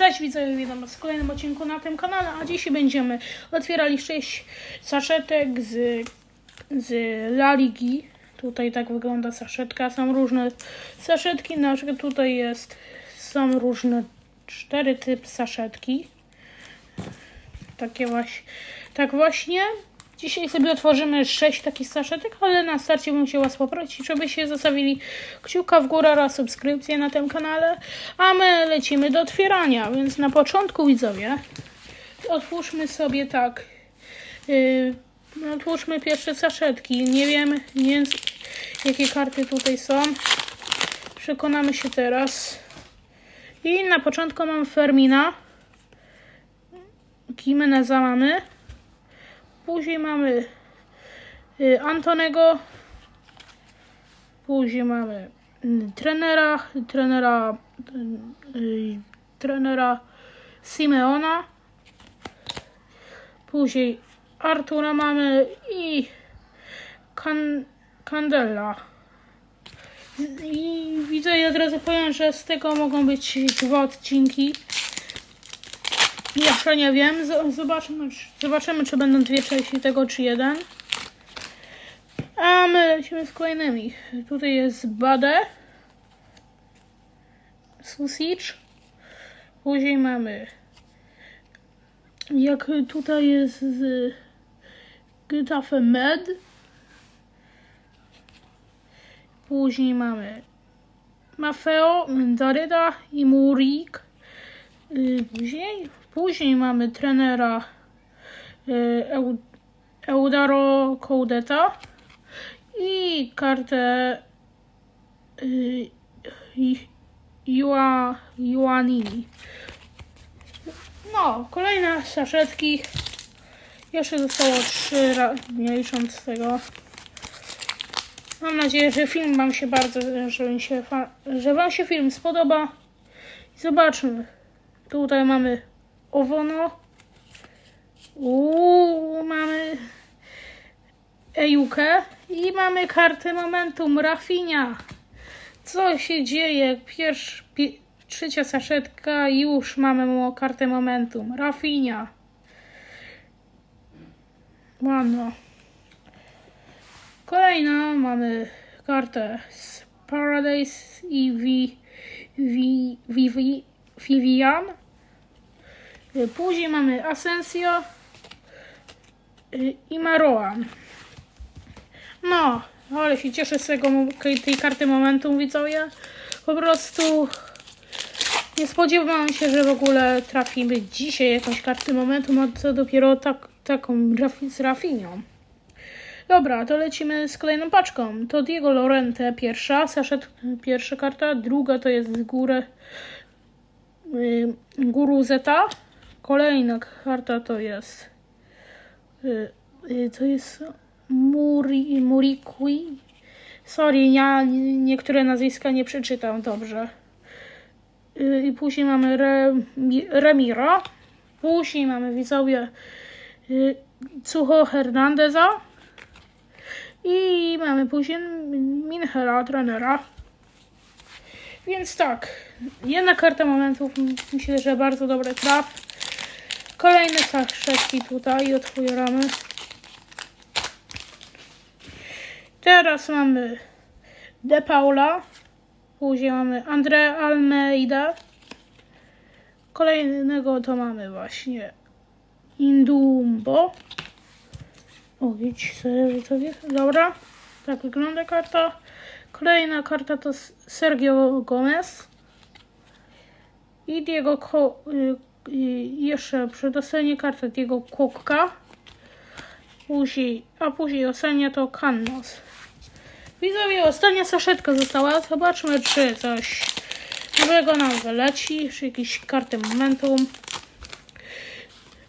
Cześć widzowie, witam was w kolejnym odcinku na tym kanale, a dzisiaj będziemy otwierali 6 saszetek z, z La Ligi. Tutaj tak wygląda saszetka, są różne saszetki, na przykład tutaj jest, są różne cztery typy saszetki. Takie właśnie, tak właśnie. Dzisiaj sobie otworzymy 6 takich saszetek, ale na starcie bym chciała poprosić, żebyście zostawili kciuka w górę oraz subskrypcję na tym kanale, a my lecimy do otwierania, więc na początku widzowie otwórzmy sobie tak, yy, otwórzmy pierwsze saszetki, nie wiem, nie jakie karty tutaj są, przekonamy się teraz. I na początku mam Fermina, Kimeneza mamy, Później mamy y, Antonego. Później mamy y, trenera, trenera, y, trenera Simeona. Później Artura mamy i kan, Candela. I widzę, ja od razu powiem, że z tego mogą być dwa odcinki. Jeszcze nie wiem. Z- Zobaczymy, czy- zobaczymy, czy będą dwie części tego, czy jeden. A my lecimy z kolejnymi. Tutaj jest Bade. Sausage. Później mamy. Jak tutaj jest z Getafe Med. Później mamy Mafeo, Daryda i Murik. Y, Później, później mamy trenera y, Eu- Eudaro Koudeta i kartę y, i- Jua, Juanini. No, kolejne saszetki. Jeszcze zostało trzy, ra- nie licząc tego. Mam nadzieję, że film Wam się bardzo, że, się, że Wam się film spodoba. Zobaczmy. Tutaj mamy Owono. Uuu, mamy Ejukę. I mamy kartę Momentum Rafinia. Co się dzieje? Pierwsza, pi, trzecia saszetka już mamy mu kartę Momentum. Rafinia. Ładno. Kolejna mamy kartę z Paradise i Vi, Vi, Vivi, Vivian. Y, Później mamy Asensio y, i Maroan. No, ale się cieszę z tego, tej karty momentu, widzowie. Po prostu nie spodziewałam się, że w ogóle trafimy dzisiaj jakąś kartę momentu, a co dopiero tak, taką z Rafinią. Dobra, to lecimy z kolejną paczką. To Diego Lorente pierwsza, Saszet pierwsza karta, druga to jest z góry y, Guru Zeta. Kolejna karta to jest y, y, to jest Muri, Murikui. Sorry, ja nie- niektóre nazwiska nie przeczytam dobrze. Y, I później mamy Remi, Remira. Później mamy widzowie Cucho Hernandeza. I mamy później Minhera, trenera. Więc tak, jedna karta momentów, myślę, że bardzo dobry traf. Kolejne saszetki tutaj otwieramy. Teraz mamy De Paula. Później mamy Andre Almeida. Kolejnego to mamy właśnie Indumbo. O, idź sobie, sobie. Dobra. Tak wygląda karta. Kolejna karta to Sergio Gomez. I Diego Ko- jeszcze przedostatnia karta Diego Kokka. Później, a później ostatnia to Cannos. Widzowie, ostatnia saszetka została. Zobaczmy, czy coś nowego nam wyleci. Czy jakieś karty momentum.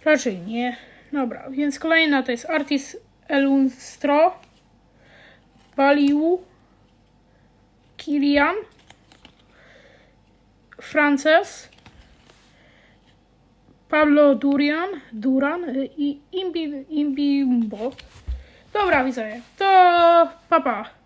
Raczej nie. Dobra, więc kolejna to jest Artis Elunstro, Baliu, Kilian, Frances, Pablo Durian, Duran y, i Imbi, Imbimbo. Dobra, widzowie, to papa. Pa.